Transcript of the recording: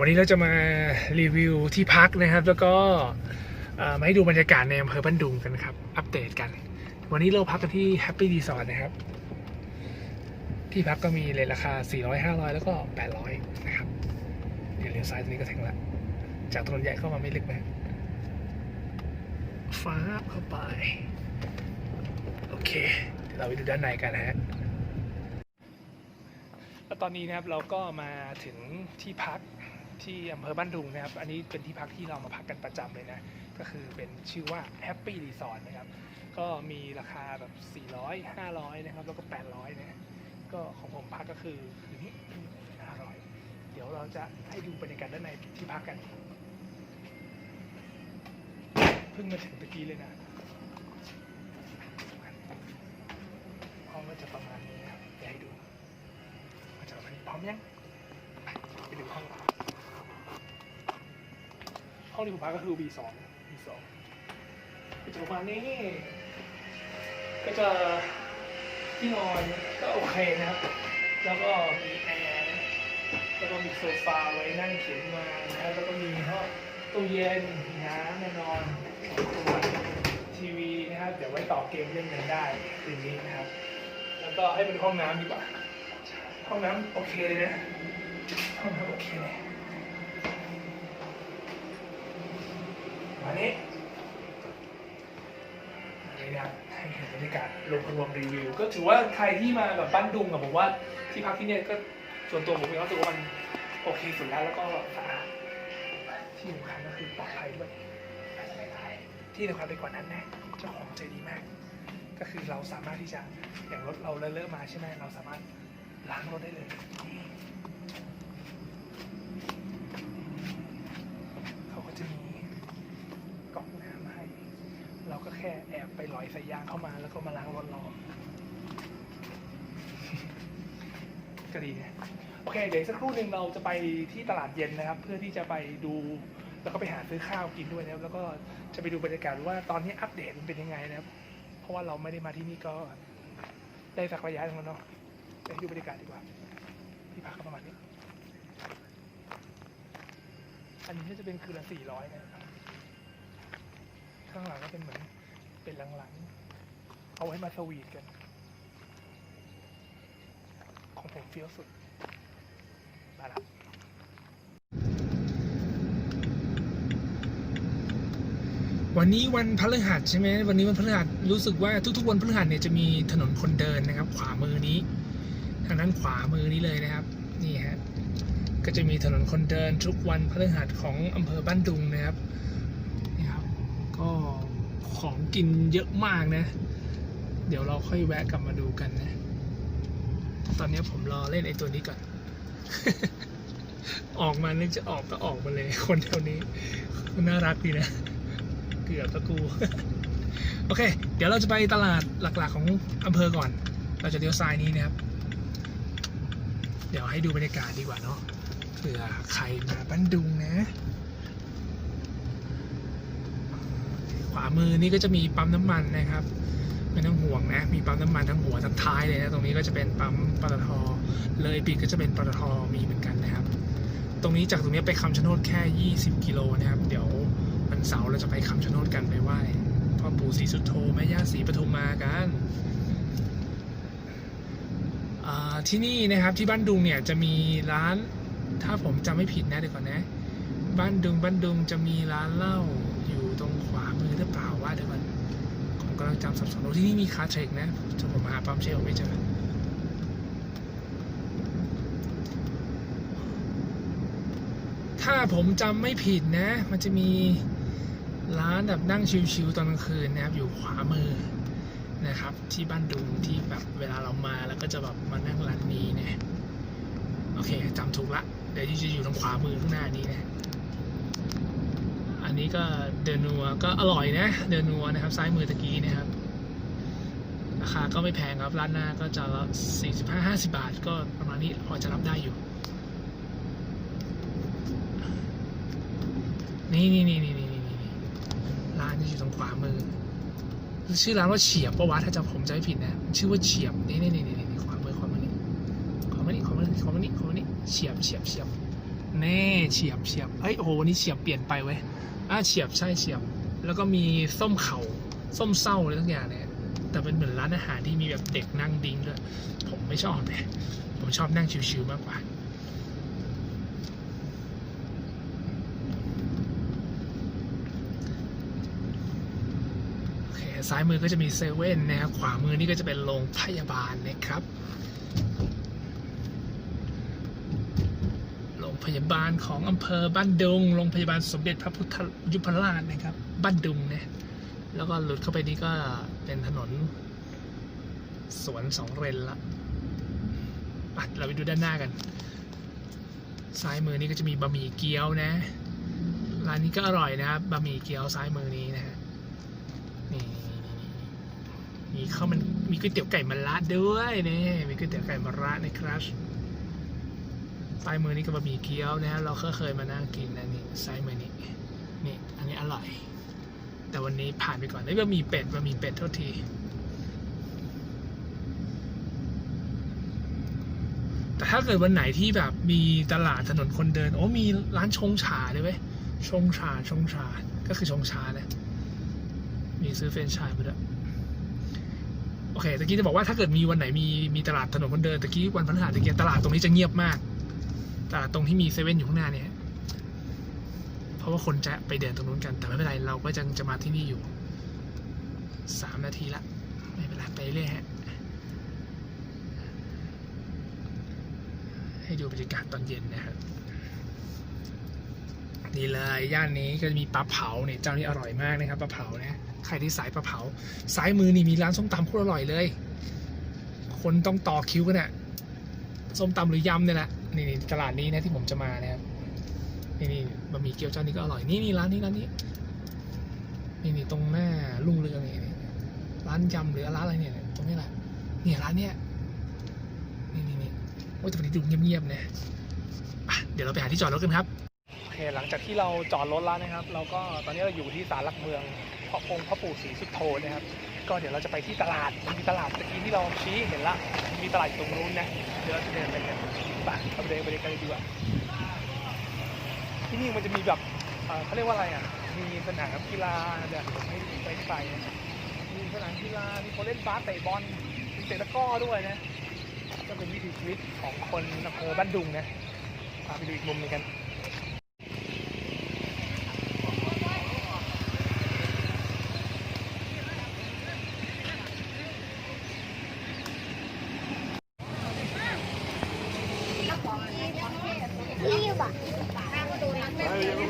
วันนี้เราจะมารีวิวที่พักนะครับ แล้วก็มาให้ดูบรรยากาศในอำเภอบ้านดุงกันครับ อัปเดตกัน วันนี้เราพักกันที่ Happy Resort นะครับ ที่พักก็มีเลยราคา 400 500 แล้วก็ 800 นะครับเดี๋ยวเลี้ยวซ้ายตรงนี้ก็ถึงละ จากถนนใหญ่เข้ามาไม่ลึกนะฟ้าเข้าไป โอเค เดี๋ยวเราไปดูด้านในกันนะฮะแล้วตอนนี้นะครับเราก็มาถึงที่พัก ที่อำเภอบ้านดุงนะครับ อันนี้เป็นที่พักที่เรามาพักกันประจำเลยนะ ก็คือเป็นชื่อว่า Happy Resort นะครับ ก็มีราคาแบบ 400 500 นะครับ แล้วก็ 800 นะ ก็ของผมพักก็คือคืนนี้500 เดี๋ยวเราจะให้ดูบรรยากาศด้านในที่พักกัน เพิ่งมาถึงตะกี้เลยนะ ห้องก็จะประมาณนี้นะครับเดี๋ยวให้ดูมาจากมันพร้อมยังไปดูห้อง ห้องที่ผมพักก็คือ B2 B2 ก็จะประมาณนี้ ก็จะที่นอนก็โอเคนะครับ แล้วก็มีแอร์แล้วก็มีโซฟาไว้นั่งเขียนงานนะครับแล้วก็มีห้องตู้เย็นน้ำแน่นอนสองตัวทีวีนะครับเดี๋ยวไว้ต่อเกมเล่นกันได้คืนนี้นะครับ แล้วก็ให้เป็นห้องน้ำดีกว่า ห้องน้ำโอเคเลยนะ ห้องน้ำโอเคเลยมา นี้นนี้นะครับให้เห็นบรรยากาศรวมรวมรีวิว ก็ถือว่าใครที่มาแบบบ้านดุงกับผมว่าที่พักที่เนี่ยก็ส่วนตัวผมเองก็รู้สึกว่ามันโอเคสุดแล้วแล้วก็สะอาดที่สำคัญก็คือปลอดภัยด้วยที่สำคัญไปกว่านั้นนะเจ้าของใจดีมาก ก็คือเราสามารถที่จะอย่างรถเราเลอะๆมาใช่ไหมเราสามารถล้างรถได้เลย เขาก็จะมีก๊อกน้ำให้ เราก็แค่แอบไปลอยใส่ยางเข้ามาแล้วก็มาล้างรถเราก็ดีนะโอเคเดี๋ยวสักครู่หนึ่งเราจะไปที่ตลาดเย็นนะครับ เพื่อที่จะไปดูแล้วก็ไปหาซื้อข้าวกินด้วยนะครับ แล้วก็จะไปดูบรรยากาศว่าตอนนี้อัปเดตมันเป็นยังไงนะครับ เพราะว่าเราไม่ได้มาที่นี่ก็ได้สักระยะหนึ่งแล้วเนาะไปดูบรรยากาศดีกว่าที่พักก็ประมาณนี้อันนี้จะเป็นคืนละสี่ร้อยนะครับ ข้างหลังก็เป็นเหมือนเป็นหลังๆ เอาไว้มาสวีทกัน ของผมเฟี้ยวสุด มาล้ววันนี้วันพฤหัสใช่ไหมวันนี้วันพฤหัสรู้สึกว่าทุกๆวันพฤหัสเนี่ยจะมีถนนคนเดินนะครับ ขวามือนี้ ทางด้านขวามือนี้เลยนะครับ นี่ฮะก็จะมีถนนคนเดินทุกวันพฤหัสของอำเภอบ้านดุงนะครับ ก็ของกินเยอะมากนะ เดี๋ยวเราค่อยแวะกลับมาดูกันนะ ตอนนี้ผมรอเล่นไอ้ตัวนี้ก่อน ออกมานึกจะออกก็ออกมาเลย คนแถวนี้น่ารักดีนะ เกือบตะกู โอเค เดี๋ยวเราจะไปตลาดหลัก ๆ ของอำเภอก่อน เราจะเลี้ยวซ้ายนี้นะครับ เดี๋ยวให้ดูบรรยากาศดีกว่าเนาะเผื่อใครมาบ้านดุงนะ ข วามือนี่ก็จะมีปั๊มน้ำมันนะครับไม่ต้องห่วงนะ มีปั๊มน้ำมันทั้งหัวทั้งท้ายเลยนะตรงนี้ก็จะเป็นปั๊มปตทเลยปีกก็จะเป็นปตทมีเหมือนกันนะครับ ตรงนี้จากตรงนี้ไปคำชะโนดแค่ 20 กิโลนะครับ เดี๋ยววันเสาร์เราจะไปคำชะโนดกันไปไหว้พ่อปู่ศรีสุโธแม่ย่าศรีปทุมมากันที่นี่นะครับที่บ้านดุงเนี่ยจะมีร้านถ้าผมจำไม่ผิดนะเดี๋ยวก่อนนะ บ้านดุงบ้านดุงจะมีร้านเหล้า ตรงขวามือหรือเปล่าว่าเดี๋ยวก่อนผมกำลังจำสับสนที่นี่มีคาเทรกนะจนผมหาปั๊มเชลไม่เจอถ้าผมจำไม่ผิดนะ มันจะมีร้านแบบนั่งชิวๆตอนกลางคืนนะครับอยู่ขวามือนะครับ ที่บ้านดุงที่แบบเวลาเรามาแล้วก็จะแบบมานั่งร้านนี้นะโอเคจำถูกละเดี๋ยวที่จะอยู่ทางขวามือข้างหน้านี้นะ นี้ก็เดนัวก็อร่อยนะ เดนัวนะครับ ซ้ายมือตะกี้นะครับ ราคาก็ไม่แพงครับ ร้านหน้าก็จะละสี่สิบห้าห้าสิบาท ก็ประมาณนี้พอจะรับได้อยู่ นี่นี่นี่นี่นี่นี่ร้านที่อยู่ตรงขวามือ ชื่อร้านว่าเฉียบปะวะถ้าจำผมจำไม่ผิดนะ ชื่อว่าเฉียบนี่นี่นี่นี่นี่ขวามือขวามือนี่ขวามือนี่ขวามือนี่ขวามือนี่ขวามือนี่เฉียบเฉียบเฉียบแน่เฉียบเฉียบเอ้ยโอ้โหวันนี้เฉียบเปลี่ยนไปเว้ย อ่าเฉียบใช่เฉียบ แล้วก็มีส้มเข่าส้มเศร้าอะไรทั้งอย่างเนี่ยแต่เป็นเหมือนร้านอาหารที่มีแบบเด็กนั่งดิ้งด้วย ผมไม่ชอบเลยผมชอบนั่งชิวๆมากกว่าซ้ายมือก็จะมีเซเว่นนะครับ ขวามือนี่ก็จะเป็นโรงพยาบาลนะครับ โรง พยาบาลของอำเภอบ้านดุงโรงพยาบาลสมเด็จพระพุทธยุพราชนะครับ บ้านดุงนะแล้วก็หลุดเข้าไปนี่ก็เป็นถนน สวนสองเลนละเราไปดูด้านหน้ากัน ซ้ายมือนี่ก็จะมีบะหมี่เกี๊ยวนะ ร้านนี้ก็อร่อยนะครับบะหมี่เกี๊ยวซ้ายมือนี้นะฮะนี่มีข้าวมันมีก๋วยเตี๋ยวไก่มะระด้วยนี่มีก๋วยเตี๋ยวไก่มะระในครับ ซ้ายมือนี่ก็บะหมี่เกี๊ยวนะฮะเราก็เคยมานั่งกินนะนี่ซ้ายมือนี่นี่อันนี้อร่อย แต่วันนี้ผ่านไปก่อนไอ้บะหมี่เป็ดบะหมี่เป็ดโทษทีแต่ถ้าเกิดวันไหนที่แบบมีตลาดถนนคนเดิน โอ้มีร้านชงชาด้วยเว้ยชงชาชงชา ก็คือชงชานะมีซื้อเฟรนช์ชายมาด้วยโอเคตะกี้จะบอกว่าถ้าเกิดมีวันไหนมีมีตลาดถนนคนเดินตะกี้วันพฤหัสตะกี้ตลาดตรงนี้จะเงียบมาก ตลาดตรงที่มีเซเว่นอยู่ข้างหน้าเนี่ย เพราะว่าคนจะไปเดินตรงนู้นกัน แต่ไม่เป็นไร เราก็จะจะมาที่นี่อยู่สามนาทีละ ไม่เป็นไรไปเรื่อยฮะ ให้ดูบรรยากาศตอนเย็นนะครับนี่เลยย่านนี้ก็จะมีปลาเผาเนี่ยเจ้านี้อร่อยมากนะครับปลาเผานะใครที่สายปลาเผาซ้ายมือนี่มีร้านส้มตำโคตรอร่อยเลย คนต้องต่อคิวกันอะส้มตำหรือยำเนี่ยแหละ นี่นตลาดนี้นะที่ผมจะมานะครับนี่นี่บะหมี่เกี๊ยวเจ้านี้ก็อร่อยนี่นี่ร้านนี้ร้านนี้นี่นี่ตรงหน้าลุงเรืองนี่นี่ร้านยำหรือร้านอะไรเนี่ยตรงนี้แหละนี่ร้านเนี้ยนี่นี่นี่โอ้ยแต่วันนี้ดูเงียบๆนะอะเดี๋ยวเราไปหาที่จอดรถกันครับโอเคหลังจากที่เราจอดรถแล้วนะครับ เราก็ตอนนี้เราอยู่ที่ศาลหลักเมืองพระองค์พระปู่ศรีสุโธนะครับ ก็เดี๋ยวเราจะไปที่ตลาดมีตลาดตะกี้ที่เราชี้เห็นละ มีตลาดตรงนู้นนะเดี๋ยวเราจะเดินไปกันไปเราไปเดินไปเดินกันเลยดีกว่าที่นี่มันจะมีแบบเขาเรียกว่าอะไรอะ มีสนามกีฬาเดี๋ยวผมให้ไปไปมีสนามกีฬา มีคนเล่นบาสเตะบอล มีเตะตะก้อด้วยนะ ก็เป็นวิถีชีวิตของคนอำเภอบ้านดุงนะพาไปดูอีกมุมหนึงกัน ที่ว่ะ มาทาง นี้